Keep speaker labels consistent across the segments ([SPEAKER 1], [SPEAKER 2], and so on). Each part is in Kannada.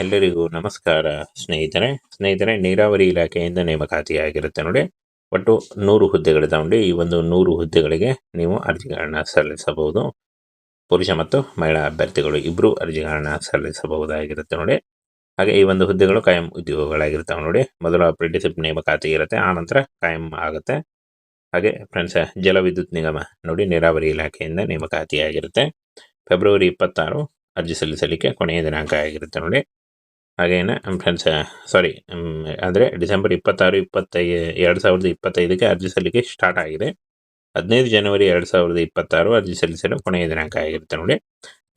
[SPEAKER 1] ಎಲ್ಲರಿಗೂ ನಮಸ್ಕಾರ. ಸ್ನೇಹಿತರೆ ಸ್ನೇಹಿತರೆ, ನೀರಾವರಿ ಇಲಾಖೆಯಿಂದ ನೇಮಕಾತಿಯಾಗಿರುತ್ತೆ ನೋಡಿ. ಒಟ್ಟು ನೂರು ಹುದ್ದೆಗಳು ತಗೊಂಡು ಈ ಒಂದು ನೂರು ಹುದ್ದೆಗಳಿಗೆ ನೀವು ಅರ್ಜಿಗಳನ್ನ ಸಲ್ಲಿಸಬಹುದು. ಪುರುಷ ಮತ್ತು ಮಹಿಳಾ ಅಭ್ಯರ್ಥಿಗಳು ಇಬ್ಬರು ಅರ್ಜಿಗಳನ್ನ ಸಲ್ಲಿಸಬಹುದಾಗಿರುತ್ತೆ ನೋಡಿ. ಹಾಗೆ ಈ ಒಂದು ಹುದ್ದೆಗಳು ಕಾಯಂ ಉದ್ಯೋಗಗಳಾಗಿರ್ತವೆ ನೋಡಿ. ಮೊದಲು ಅಪ್ರೆಂಟಿಸಿಪ್ ನೇಮಕಾತಿ ಇರುತ್ತೆ. ಆನಂತರ ಕಾಯಂ ಆಗುತ್ತೆ. ಹಾಗೆ ಫ್ರೆಂಡ್ಸ್ ಜಲವಿದ್ಯುತ್ ನಿಗಮ ನೋಡಿ ನೀರಾವರಿ ಇಲಾಖೆಯಿಂದ ನೇಮಕಾತಿಯಾಗಿರುತ್ತೆ ಫೆಬ್ರವರಿ ಇಪ್ಪತ್ತಾರು ಅರ್ಜಿ ಸಲ್ಲಿಸಲಿಕ್ಕೆ ಕೊನೆಯ ದಿನಾಂಕ ಆಗಿರುತ್ತೆ ನೋಡಿ. ಹಾಗೇನೆ ಫ್ರೆಂಡ್ಸ್ ಸಾರಿ ಅಂದರೆ ಡಿಸೆಂಬರ್ ಇಪ್ಪತ್ತಾರು ಇಪ್ಪತ್ತೈ ಎರಡು ಸಾವಿರದ ಇಪ್ಪತ್ತೈದಕ್ಕೆ ಅರ್ಜಿ ಸಲ್ಲಿಕೆ ಸ್ಟಾರ್ಟ್ ಆಗಿದೆ. ಹದಿನೈದು ಜನವರಿ ಎರಡು ಸಾವಿರದ ಇಪ್ಪತ್ತಾರು ಅರ್ಜಿ ಸಲ್ಲಿಸಲು ಕೊನೆಯ ದಿನಾಂಕ ಆಗಿರುತ್ತೆ ನೋಡಿ.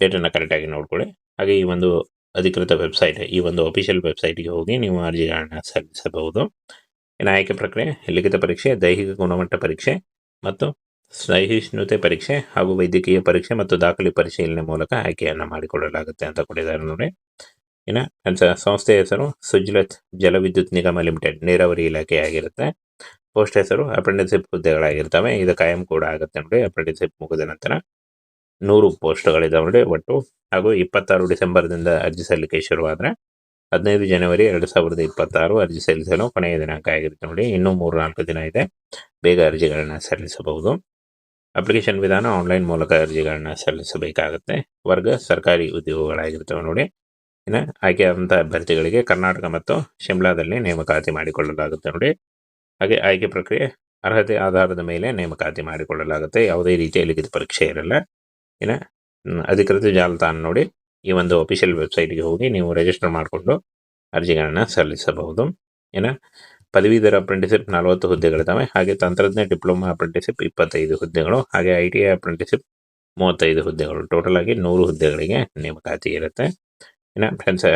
[SPEAKER 1] ಡೇಟನ್ನು ಕರೆಕ್ಟಾಗಿ ನೋಡ್ಕೊಳ್ಳಿ. ಹಾಗೆ ಈ ಒಂದು ಅಧಿಕೃತ ವೆಬ್ಸೈಟ್ ಈ ಒಂದು ಅಫಿಷಿಯಲ್ ವೆಬ್ಸೈಟ್ಗೆ ಹೋಗಿ ನೀವು ಅರ್ಜಿಗಳನ್ನು ಸಲ್ಲಿಸಬಹುದು. ಇನ್ನು ಆಯ್ಕೆ ಪ್ರಕ್ರಿಯೆ, ಲಿಖಿತ ಪರೀಕ್ಷೆ, ದೈಹಿಕ ಗುಣಮಟ್ಟ ಪರೀಕ್ಷೆ ಮತ್ತು ಸಹಿಷ್ಣುತೆ ಪರೀಕ್ಷೆ ಹಾಗೂ ವೈದ್ಯಕೀಯ ಪರೀಕ್ಷೆ ಮತ್ತು ದಾಖಲೆ ಪರಿಶೀಲನೆ ಮೂಲಕ ಆಯ್ಕೆಯನ್ನು ಮಾಡಿಕೊಳ್ಳಲಾಗುತ್ತೆ ಅಂತ ಕೊಟ್ಟಿದ್ದಾರೆ ನೋಡಿ. ಇನ್ನು ಸಂಸ್ಥೆ ಹೆಸರು ಸುಜ್ಲತ್ ಜಲವಿದ್ಯುತ್ ನಿಗಮ ಲಿಮಿಟೆಡ್, ನೀರಾವರಿ ಇಲಾಖೆ ಆಗಿರುತ್ತೆ. ಪೋಸ್ಟ್ ಹೆಸರು ಅಪ್ರೆಂಟಿಸಿಪ್ ಹುದ್ದೆಗಳಾಗಿರ್ತವೆ. ಇದು ಕಾಯಂ ಕೂಡ ಆಗುತ್ತೆ ನೋಡಿ ಅಪ್ರೆಂಟಿಸಿಪ್ ಮುಗಿದ ನಂತರ ನೂರು ಪೋಸ್ಟ್ಗಳಿದಾವೆ ನೋಡಿ ಒಟ್ಟು. ಹಾಗೂ ಇಪ್ಪತ್ತಾರು ಡಿಸೆಂಬರ್ದಿಂದ ಅರ್ಜಿ ಸಲ್ಲಿಕೆ ಶುರುವಾದರೆ ಹದಿನೈದು ಜನವರಿ ಎರಡು ಸಾವಿರದ ಇಪ್ಪತ್ತಾರು ಅರ್ಜಿ ಸಲ್ಲಿಸಲು ಕೊನೆಯ ದಿನಾಂಕ ಆಗಿರುತ್ತೆ ನೋಡಿ. ಇನ್ನೂ ಮೂರು ನಾಲ್ಕು ದಿನ ಇದೆ. ಬೇಗ ಅರ್ಜಿಗಳನ್ನು ಸಲ್ಲಿಸಬಹುದು. ಅಪ್ಲಿಕೇಶನ್ ವಿಧಾನ ಆನ್ಲೈನ್ ಮೂಲಕ ಅರ್ಜಿಗಳನ್ನ ಸಲ್ಲಿಸಬೇಕಾಗುತ್ತೆ. ವರ್ಗ ಸರ್ಕಾರಿ ಉದ್ಯೋಗಗಳಾಗಿರ್ತವೆ ನೋಡಿ. ಆಯ್ಕೆಯಾದಂಥ ಅಭ್ಯರ್ಥಿಗಳಿಗೆ ಕರ್ನಾಟಕ ಮತ್ತು ಶಿಮ್ಲಾದಲ್ಲಿ ನೇಮಕಾತಿ ಮಾಡಿಕೊಳ್ಳಲಾಗುತ್ತೆ ನೋಡಿ. ಹಾಗೆ ಆಯ್ಕೆ ಪ್ರಕ್ರಿಯೆ, ಅರ್ಹತೆ ಆಧಾರದ ಮೇಲೆ ನೇಮಕಾತಿ ಮಾಡಿಕೊಳ್ಳಲಾಗುತ್ತೆ. ಯಾವುದೇ ರೀತಿಯ ಲಿಖಿತ ಪರೀಕ್ಷೆ ಇರಲ್ಲ. ಏನ ಅಧಿಕೃತ ಜಾಲತಾಣ ನೋಡಿ. ಈ ಒಂದು ಅಫಿಷಿಯಲ್ ವೆಬ್ಸೈಟ್ಗೆ ಹೋಗಿ ನೀವು ರಿಜಿಸ್ಟರ್ ಮಾಡಿಕೊಂಡು ಅರ್ಜಿಗಳನ್ನು ಸಲ್ಲಿಸಬಹುದು. ಏನ ಪದವೀಧರ ಅಪ್ರೆಂಟಿಸಿಪ್ ನಲವತ್ತು ಹುದ್ದೆಗಳಿದ್ದಾವೆ ಹಾಗೆ ತಂತ್ರಜ್ಞ ಡಿಪ್ಲೊಮಾ ಅಪ್ರೆಂಟಿಸಿಪ್ ಇಪ್ಪತ್ತೈದು ಹುದ್ದೆಗಳು. ಹಾಗೆ ಐ ಟಿ ಐ ಅಪ್ರೆಂಟಿಸಿಪ್ ಮೂವತ್ತೈದು ಹುದ್ದೆಗಳು. ಟೋಟಲ್ ಆಗಿ ನೂರು ಹುದ್ದೆಗಳಿಗೆ ನೇಮಕಾತಿ ಇರುತ್ತೆ. ಇನ್ನು ಫ್ರೆಂಡ್ಸ್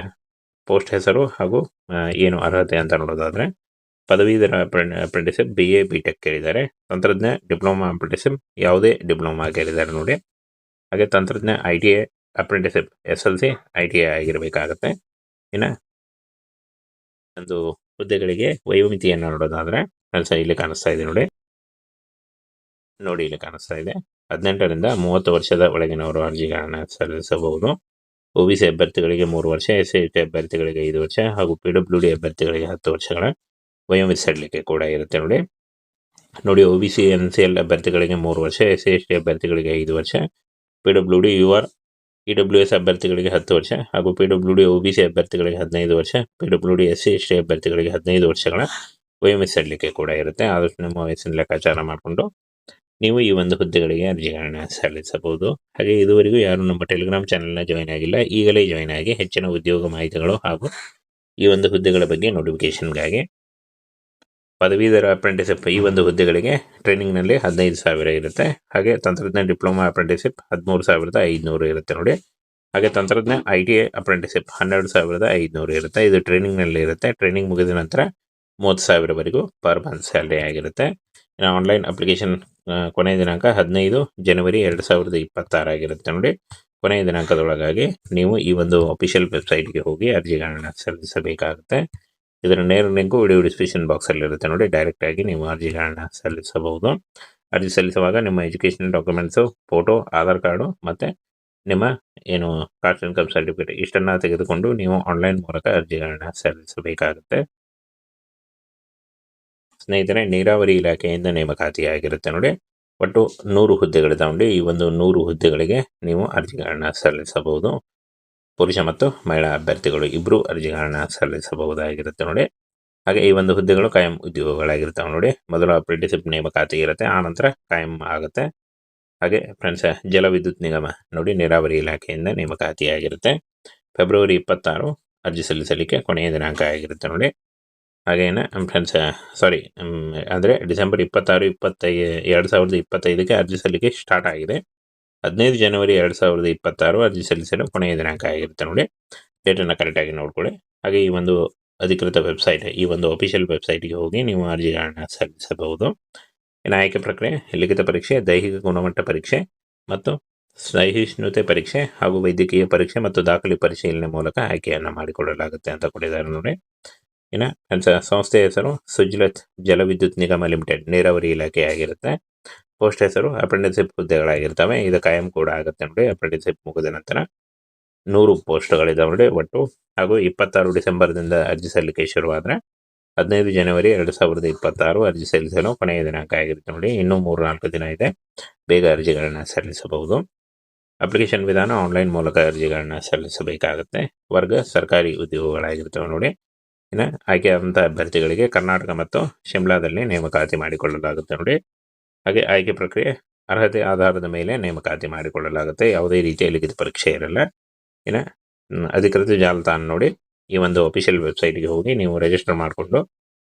[SPEAKER 1] ಪೋಸ್ಟ್ ಹೆಸರು ಹಾಗೂ ಏನು ಅರ್ಹತೆ ಅಂತ ನೋಡೋದಾದರೆ ಪದವೀಧರ apprenticeship B A B tech ಕೇಳಿದ್ದಾರೆ. ತಂತ್ರಜ್ಞ ಡಿಪ್ಲೊಮಾ ಅಪ್ರೆಂಟಿಸಿಪ್ ಯಾವುದೇ ಡಿಪ್ಲೊಮಾ ಕೇಳಿದ್ದಾರೆ ನೋಡಿ. ಹಾಗೆ ತಂತ್ರಜ್ಞ I T A apprenticeship S L C I T A ಆಗಿರಬೇಕಾಗತ್ತೆ. ಇನ್ನು ಒಂದು ಹುದ್ದೆಗಳಿಗೆ ವಯೋಮಿತಿಯನ್ನು ನೋಡೋದಾದ್ರೆ ಕೆಲಸ ಇಲ್ಲಿ ಕಾಣಿಸ್ತಾ ಇದೆ ನೋಡಿ. ನೋಡಿ, ಇಲ್ಲಿ ಕಾಣಿಸ್ತಾ ಇದೆ. ಹದಿನೆಂಟರಿಂದ ಮೂವತ್ತು ವರ್ಷದ ಒಳಗಿನವರು ಅರ್ಜಿಗಳನ್ನು ಸಲ್ಲಿಸಬಹುದು. ಒಬಿಸಿ ಅಭ್ಯರ್ಥಿಗಳಿಗೆ ಮೂರು ವರ್ಷ ಎಸ್ ಸಿ ಅಭ್ಯರ್ಥಿಗಳಿಗೆ ಐದು ವರ್ಷ ಹಾಗೂ ಪಿ ಡಬ್ಲ್ಯೂ ಡಿ ಅಭ್ಯರ್ಥಿಗಳಿಗೆ ಹತ್ತು ವರ್ಷಗಳ ವಯೋಮಿತಿ ಸಡಲಿಕೆ ಕೂಡ ಇರುತ್ತೆ ನೋಡಿ. ನೋಡಿ O B C N C L ಅಭ್ಯರ್ಥಿಗಳಿಗೆ ಮೂರು ವರ್ಷ ಎಸ್ ಸಿ ಎಸ್ ಟಿ ಅಭ್ಯರ್ಥಿಗಳಿಗೆ ಐದು ವರ್ಷ P W D U R E W S ಅಭ್ಯರ್ಥಿಗಳಿಗೆ ಹತ್ತು ವರ್ಷ ಹಾಗೂ P W D O B C ಅಭ್ಯರ್ಥಿಗಳಿಗೆ ಹದಿನೈದು ವರ್ಷ P W D S C S T ಅಭ್ಯರ್ಥಿಗಳಿಗೆ ಹದಿನೈದು ವರ್ಷಗಳ ವಯೋಮಿತಿ ಕೂಡ ಇರುತ್ತೆ. ಆದಷ್ಟು ನಿಮ್ಮ ವಯಸ್ಸಿನ ಲೆಕ್ಕಾಚಾರ ಮಾಡಿಕೊಂಡು ನೀವು ಈ ಒಂದು ಹುದ್ದೆಗಳಿಗೆ ಅರ್ಜಿಗಳನ್ನ ಸಲ್ಲಿಸಬಹುದು. ಹಾಗೆ ಇದುವರೆಗೂ ಯಾರು ನಮ್ಮ ಟೆಲಿಗ್ರಾಮ್ ಚಾನೆಲ್ನ ಜಾಯ್ನ್ ಆಗಿಲ್ಲ, ಈಗಲೇ ಜಾಯ್ನ್ ಆಗಿ ಹೆಚ್ಚಿನ ಉದ್ಯೋಗ ಮಾಹಿತಿಗಳು ಹಾಗೂ ಈ ಒಂದು ಹುದ್ದೆಗಳ ಬಗ್ಗೆ ನೋಟಿಫಿಕೇಶನ್ಗಾಗಿ ಪದವೀಧರ ಅಪ್ರೆಂಟಿಸಿಪ್ ಈ ಒಂದು ಹುದ್ದೆಗಳಿಗೆ ಟ್ರೈನಿಂಗ್ನಲ್ಲಿ ಹದಿನೈದು ಸಾವಿರ ಇರುತ್ತೆ. ಹಾಗೆ ತಂತ್ರಜ್ಞ ಡಿಪ್ಲೊಮಾ ಅಪ್ರೆಂಟಿಸಿಪ್ ಹದಿಮೂರು ಸಾವಿರದ ಐದುನೂರು ಇರುತ್ತೆ ನೋಡಿ. ಹಾಗೆ ತಂತ್ರಜ್ಞ ಐ ಟಿ ಅಪ್ರೆಂಟಿಸಿಪ್ ಹನ್ನೆರಡು ಸಾವಿರದ ಐದುನೂರು ಇರುತ್ತೆ. ಇದು ಟ್ರೈನಿಂಗ್ನಲ್ಲಿ ಇರುತ್ತೆ. ಟ್ರೈನಿಂಗ್ ಮುಗಿದ ನಂತರ ಮೂವತ್ತು ಸಾವಿರವರೆಗೂ ಪರ್ ಮಂತ್ ಸ್ಯಾಲ್ರಿ ಆಗಿರುತ್ತೆ. ಆನ್ಲೈನ್ ಅಪ್ಲಿಕೇಶನ್ ಕೊನೆಯ ದಿನಾಂಕ ಹದಿನೈದು ಜನವರಿ ಎರಡು ಸಾವಿರದ ಇಪ್ಪತ್ತಾರಾಗಿರುತ್ತೆ ನೋಡಿ. ಕೊನೆಯ ದಿನಾಂಕದೊಳಗಾಗಿ ನೀವು ಈ ಒಂದು ಅಫಿಷಿಯಲ್ ವೆಬ್ಸೈಟ್ಗೆ ಹೋಗಿ ಅರ್ಜಿಗಳನ್ನು ಸಲ್ಲಿಸಬೇಕಾಗುತ್ತೆ. ಇದರ ನೇರ ಲಿಂಕು ವಿಡಿಯೋ ಡಿಸ್ಕ್ರಿಪ್ಷನ್ ಬಾಕ್ಸಲ್ಲಿರುತ್ತೆ ನೋಡಿ. ಡೈರೆಕ್ಟ್ ಆಗಿ ನೀವು ಅರ್ಜಿಗಳನ್ನು ಸಲ್ಲಿಸಬಹುದು. ಅರ್ಜಿ ಸಲ್ಲಿಸುವಾಗ ನಿಮ್ಮ education documents photo Aadhaar card ಮತ್ತು ನಿಮ್ಮ ಏನು ಕಾಸ್ಟ್ ಇನ್ಕಮ್ ಸರ್ಟಿಫಿಕೇಟ್ ಇಷ್ಟನ್ನು ತೆಗೆದುಕೊಂಡು ನೀವು ಆನ್ಲೈನ್ ಮೂಲಕ ಅರ್ಜಿಗಳನ್ನು ಸಲ್ಲಿಸಬೇಕಾಗುತ್ತೆ. ಸ್ನೇಹಿತರೆ, ನೀರಾವರಿ ಇಲಾಖೆಯಿಂದ ನೇಮಕಾತಿಯಾಗಿರುತ್ತೆ ನೋಡಿ. ಒಟ್ಟು ನೂರು ಹುದ್ದೆಗಳು ನೋಡಿ. ಈ ಒಂದು ನೂರು ಹುದ್ದೆಗಳಿಗೆ ನೀವು ಅರ್ಜಿಗಳನ್ನು ಸಲ್ಲಿಸಬಹುದು. ಪುರುಷ ಮತ್ತು ಮಹಿಳಾ ಅಭ್ಯರ್ಥಿಗಳು ಇಬ್ಬರು ಅರ್ಜಿಗಳನ್ನು ಸಲ್ಲಿಸಬಹುದಾಗಿರುತ್ತೆ ನೋಡಿ. ಹಾಗೆ ಈ ಒಂದು ಹುದ್ದೆಗಳು ಕಾಯಂ ಉದ್ಯೋಗಗಳಾಗಿರ್ತವೆ ನೋಡಿ. ಮೊದಲು ಅಪ್ರೆಂಟಿಸಿಪ್ ನೇಮಕಾತಿ ಇರುತ್ತೆ ಆನಂತರ ಕಾಯಂ ಆಗುತ್ತೆ. ಹಾಗೆ ಫ್ರೆಂಡ್ಸ್ ಜಲವಿದ್ಯುತ್ ನಿಗಮ ನೋಡಿ ನೀರಾವರಿ ಇಲಾಖೆಯಿಂದ ನೇಮಕಾತಿಯಾಗಿರುತ್ತೆ ಫೆಬ್ರವರಿ ಇಪ್ಪತ್ತಾರು ಅರ್ಜಿ ಸಲ್ಲಿಸಲಿಕ್ಕೆ ಕೊನೆಯ ದಿನಾಂಕ ಆಗಿರುತ್ತೆ ನೋಡಿ. ಹಾಗೇನೆ ಫ್ರೆಂಡ್ಸ್ ಸಾರಿ ಅಂದರೆ ಡಿಸೆಂಬರ್ ಇಪ್ಪತ್ತಾರು ಇಪ್ಪತ್ತೈ ಎರಡು ಸಾವಿರದ ಇಪ್ಪತ್ತೈದಕ್ಕೆ ಅರ್ಜಿ ಸಲ್ಲಿಕೆ ಸ್ಟಾರ್ಟ್ ಆಗಿದೆ. ಹದಿನೈದು ಜನವರಿ ಎರಡು ಸಾವಿರದ ಇಪ್ಪತ್ತಾರು ಅರ್ಜಿ ಸಲ್ಲಿಸಲು ಕೊನೆಯ ದಿನಾಂಕ ಆಗಿರುತ್ತೆ ನೋಡಿ. ಡೇಟನ್ನು ಕರೆಕ್ಟಾಗಿ ನೋಡ್ಕೊಳ್ಳಿ. ಹಾಗೆ ಈ ಒಂದು ಅಧಿಕೃತ ವೆಬ್ಸೈಟ್ ಈ ಒಂದು ಅಫಿಷಿಯಲ್ ವೆಬ್ಸೈಟ್ಗೆ ಹೋಗಿ ನೀವು ಅರ್ಜಿಗಳನ್ನು ಸಲ್ಲಿಸಬಹುದು. ಇನ್ನು ಆಯ್ಕೆ ಪ್ರಕ್ರಿಯೆ, ಲಿಖಿತ ಪರೀಕ್ಷೆ, ದೈಹಿಕ ಗುಣಮಟ್ಟ ಪರೀಕ್ಷೆ ಮತ್ತು ಸಹಿಷ್ಣುತೆ ಪರೀಕ್ಷೆ ಹಾಗೂ ವೈದ್ಯಕೀಯ ಪರೀಕ್ಷೆ ಮತ್ತು ದಾಖಲೆ ಪರಿಶೀಲನೆ ಮೂಲಕ ಆಯ್ಕೆಯನ್ನು ಮಾಡಿಕೊಳ್ಳಲಾಗುತ್ತೆ ಅಂತ ಕೊಟ್ಟಿದ್ದಾರೆ ನೋಡಿ. ಇನ್ನು ಸಂಸ್ಥೆ ಹೆಸರು ಸುಜ್ಲತ್ ಜಲವಿದ್ಯುತ್ ನಿಗಮ ಲಿಮಿಟೆಡ್, ನೀರಾವರಿ ಇಲಾಖೆ ಆಗಿರುತ್ತೆ. ಪೋಸ್ಟ್ ಹೆಸರು ಅಪ್ರೆಂಟಿಸಿಪ್ ಹುದ್ದೆಗಳಾಗಿರ್ತವೆ. ಇದು ಕಾಯಂ ಕೂಡ ಆಗುತ್ತೆ ನೋಡಿ ಅಪ್ರೆಂಟಿಸಿಪ್ ಮುಗಿದ ನಂತರ ನೂರು ಪೋಸ್ಟ್ಗಳಿದಾವೆ ನೋಡಿ ಒಟ್ಟು. ಹಾಗೂ ಇಪ್ಪತ್ತಾರು ಡಿಸೆಂಬರ್ದಿಂದ ಅರ್ಜಿ ಸಲ್ಲಿಕೆ ಶುರುವಾದರೆ ಹದಿನೈದು ಜನವರಿ ಎರಡು ಸಾವಿರದ ಇಪ್ಪತ್ತಾರು ಅರ್ಜಿ ಸಲ್ಲಿಸಲು ಕೊನೆಯ ದಿನಾಂಕ ಆಗಿರುತ್ತೆ ನೋಡಿ. ಇನ್ನೂ ಮೂರು ನಾಲ್ಕು ದಿನ ಇದೆ. ಬೇಗ ಅರ್ಜಿಗಳನ್ನು ಸಲ್ಲಿಸಬಹುದು. ಅಪ್ಲಿಕೇಶನ್ ವಿಧಾನ ಆನ್ಲೈನ್ ಮೂಲಕ ಅರ್ಜಿಗಳನ್ನ ಸಲ್ಲಿಸಬೇಕಾಗುತ್ತೆ. ವರ್ಗ ಸರ್ಕಾರಿ ಉದ್ಯೋಗಗಳಾಗಿರ್ತವೆ ನೋಡಿ. ಆಯ್ಕೆಯಾದಂಥ ಅಭ್ಯರ್ಥಿಗಳಿಗೆ ಕರ್ನಾಟಕ ಮತ್ತು ಶಿಮ್ಲಾದಲ್ಲಿ ನೇಮಕಾತಿ ಮಾಡಿಕೊಳ್ಳಲಾಗುತ್ತೆ ನೋಡಿ. ಹಾಗೆ ಆಯ್ಕೆ ಪ್ರಕ್ರಿಯೆ, ಅರ್ಹತೆ ಆಧಾರದ ಮೇಲೆ ನೇಮಕಾತಿ ಮಾಡಿಕೊಳ್ಳಲಾಗುತ್ತೆ. ಯಾವುದೇ ರೀತಿಯ ಲಿಖಿತ ಪರೀಕ್ಷೆ ಇರಲ್ಲ. ಇನ್ನು ಅಧಿಕೃತ ಜಾಲತಾಣ ನೋಡಿ. ಈ ಒಂದು ಅಫಿಷಿಯಲ್ ವೆಬ್ಸೈಟ್ಗೆ ಹೋಗಿ ನೀವು ರಿಜಿಸ್ಟರ್ ಮಾಡಿಕೊಂಡು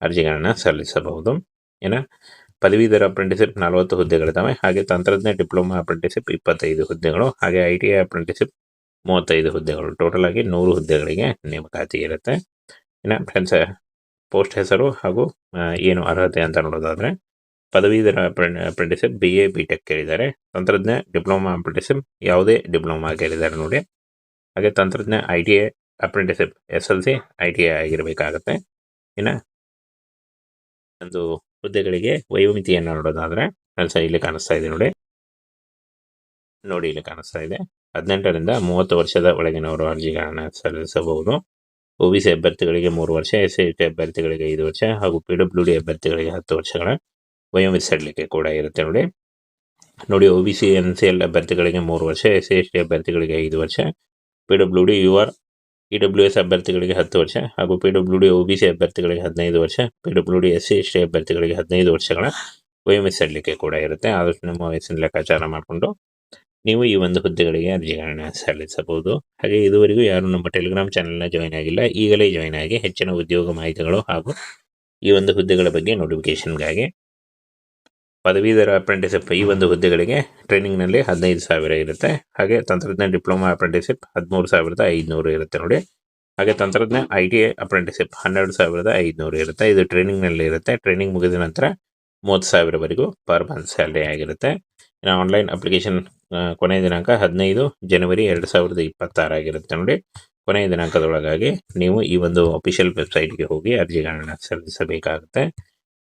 [SPEAKER 1] ಅರ್ಜಿಗಳನ್ನು ಸಲ್ಲಿಸಬಹುದು. ಇನ್ನು ಪದವೀಧರ ಅಪ್ರೆಂಟಿಸಿಪ್ ನಲವತ್ತು ಹುದ್ದೆಗಳಿದ್ದಾವೆ. ಹಾಗೆ ತಂತ್ರಜ್ಞ ಡಿಪ್ಲೊಮಾ ಅಪ್ರೆಂಟಿಸಿಪ್ ಇಪ್ಪತ್ತೈದು ಹುದ್ದೆಗಳು. ಹಾಗೆ ಐ ಟಿ ಐ ಅಪ್ರೆಂಟಿಸಿಪ್ ಮೂವತ್ತೈದು ಹುದ್ದೆಗಳು. ಟೋಟಲ್ ಆಗಿ ನೂರು ಹುದ್ದೆಗಳಿಗೆ ನೇಮಕಾತಿ ಇರುತ್ತೆ. ಇನ್ನು ಫ್ರೆಂಡ್ಸ್ ಪೋಸ್ಟ್ ಹೆಸರು ಹಾಗೂ ಏನು ಅರ್ಹತೆ ಅಂತ ನೋಡೋದಾದ್ರೆ, ಪದವೀಧರ apprenticeship B A B tech ಕೇಳಿದ್ದಾರೆ. ತಂತ್ರಜ್ಞ, ಡಿಪ್ಲೊಮಾ ಅಪ್ರೆಂಟಿಸಿಪ್ ಯಾವುದೇ ಡಿಪ್ಲೊಮಾ ಕೇಳಿದ್ದಾರೆ ನೋಡಿ. ಹಾಗೆ ತಂತ್ರಜ್ಞ I T A apprenticeship S L C I T I ಆಗಿರಬೇಕಾಗತ್ತೆ. ಇನ್ನು ಒಂದು ಹುದ್ದೆಗಳಿಗೆ ವಯೋಮಿತಿಯನ್ನು ನೋಡೋದಾದ್ರೆ ಕೆಲಸ ಇಲ್ಲಿ ಕಾಣಿಸ್ತಾ ಇದೆ ನೋಡಿ. ನೋಡಿ, ಇಲ್ಲಿ ಕಾಣಿಸ್ತಾ ಇದೆ. ಹದಿನೆಂಟರಿಂದ ಮೂವತ್ತು ವರ್ಷದ ಒಳಗಿನವರು ಅರ್ಜಿಗಳನ್ನು ಸಲ್ಲಿಸಬಹುದು. ಒ ಬಿ ಸಿ ಅಭ್ಯರ್ಥಿಗಳಿಗೆ ಮೂರು ವರ್ಷ ಎಸ್ ಸಿ ಟಿ ಅಭ್ಯರ್ಥಿಗಳಿಗೆ ಐದು ವರ್ಷ ಹಾಗೂ ಪಿ ಡಬ್ಲ್ಯೂ ಡಿ ಅಭ್ಯರ್ಥಿಗಳಿಗೆ ಹತ್ತು ವರ್ಷಗಳ ವಯೋಮಿತಿ ಸಡಿಲಿಕೆ ಕೂಡ ಇರುತ್ತೆ ನೋಡಿ. ನೋಡಿ O B C N C L ಅಭ್ಯರ್ಥಿಗಳಿಗೆ ಮೂರು ವರ್ಷ ಎಸ್ ಸಿ ಎಸ್ ಟಿ ಅಭ್ಯರ್ಥಿಗಳಿಗೆ ಐದು ವರ್ಷ P W D U R E W S ಅಭ್ಯರ್ಥಿಗಳಿಗೆ ಹತ್ತು ವರ್ಷ ಹಾಗೂ P W D O B C ಅಭ್ಯರ್ಥಿಗಳಿಗೆ ಹದಿನೈದು ವರ್ಷ P W D S C S T ಅಭ್ಯರ್ಥಿಗಳಿಗೆ ಹದಿನೈದು ವರ್ಷಗಳ ವಯೋಮಿತಿ ಸಡಿಲಿಕೆ ಕೂಡ ಇರುತ್ತೆ. ಆದಷ್ಟು ನಿಮ್ಮ ವಯಸ್ಸಿನ ಲೆಕ್ಕಾಚಾರ ಮಾಡಿಕೊಂಡು ನೀವು ಈ ಒಂದು ಹುದ್ದೆಗಳಿಗೆ ಅರ್ಜಿಗಳನ್ನು ಸಲ್ಲಿಸಬಹುದು. ಹಾಗೆ ಇದುವರೆಗೂ ಯಾರು ನಮ್ಮ ಟೆಲಿಗ್ರಾಮ್ ಚಾನೆಲ್ನ ಜಾಯ್ನ್ ಆಗಿಲ್ಲ, ಈಗಲೇ ಜಾಯ್ನ್ ಆಗಿ ಹೆಚ್ಚಿನ ಉದ್ಯೋಗ ಮಾಹಿತಿಗಳು ಹಾಗೂ ಈ ಒಂದು ಹುದ್ದೆಗಳ ಬಗ್ಗೆ ನೋಟಿಫಿಕೇಶನ್ಗಾಗಿ ಪದವೀಧರ ಅಪ್ರೆಂಟಿಸಿಪ್ ಈ ಒಂದು ಹುದ್ದೆಗಳಿಗೆ ಟ್ರೈನಿಂಗ್ನಲ್ಲಿ ಹದಿನೈದು ಸಾವಿರ ಇರುತ್ತೆ. ಹಾಗೆ ತಂತ್ರಜ್ಞಾನ ಡಿಪ್ಲೊಮಾ ಅಪ್ರೆಂಟಿಸಿಪ್ ಹದಿಮೂರು ಸಾವಿರದ ಐದುನೂರು ಇರುತ್ತೆ ನೋಡಿ. ಹಾಗೆ ತಂತ್ರಜ್ಞ ಐ ಟಿ ಅಪ್ರೆಂಟಿಸಿಪ್ ಹನ್ನೆರಡು ಸಾವಿರದ ಐದುನೂರು ಇರುತ್ತೆ. ಇದು ಟ್ರೈನಿಂಗ್ನಲ್ಲಿ ಇರುತ್ತೆ. ಟ್ರೈನಿಂಗ್ ಮುಗಿದ ನಂತರ ಮೂವತ್ತು ಸಾವಿರವರೆಗೂ ಪರ್ ಮಂತ್ ಸ್ಯಾಲ್ರಿ ಆಗಿರುತ್ತೆ. ಆನ್ಲೈನ್ ಅಪ್ಲಿಕೇಶನ್ ಕೊನೆಯ ದಿನಾಂಕ ಹದಿನೈದು ಜನವರಿ ಎರಡು ಸಾವಿರದ ಇಪ್ಪತ್ತಾರಾಗಿರುತ್ತೆ ನೋಡಿ. ಕೊನೆಯ ದಿನಾಂಕದೊಳಗಾಗಿ ನೀವು ಈ ಒಂದು ಅಫಿಷಿಯಲ್ ವೆಬ್ಸೈಟ್ಗೆ ಹೋಗಿ ಅರ್ಜಿಗಳನ್ನ ಸಲ್ಲಿಸಬೇಕಾಗುತ್ತೆ.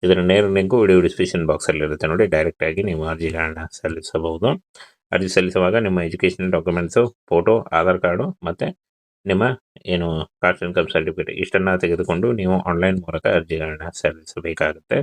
[SPEAKER 1] ಇದರ ನೇರ ಲಿಂಕು ವಿಡಿಯೋ ಡಿಸ್ಕ್ರಿಪ್ಷನ್ ಬಾಕ್ಸಲ್ಲಿರುತ್ತೆ ನೋಡಿ. ಡೈರೆಕ್ಟ್ ಆಗಿ ನೀವು ಅರ್ಜಿಗಳನ್ನ ಸಲ್ಲಿಸಬಹುದು. ಅರ್ಜಿ ಸಲ್ಲಿಸುವಾಗ ನಿಮ್ಮ education documents photo Aadhaar card ಮತ್ತು ನಿಮ್ಮ ಏನು ಕಾಸ್ಟ್ ಇನ್ಕಮ್ ಸರ್ಟಿಫಿಕೇಟ್ ಇಷ್ಟನ್ನು ತೆಗೆದುಕೊಂಡು ನೀವು ಆನ್ಲೈನ್ ಮೂಲಕ ಅರ್ಜಿಗಳನ್ನ ಸಲ್ಲಿಸಬೇಕಾಗುತ್ತೆ.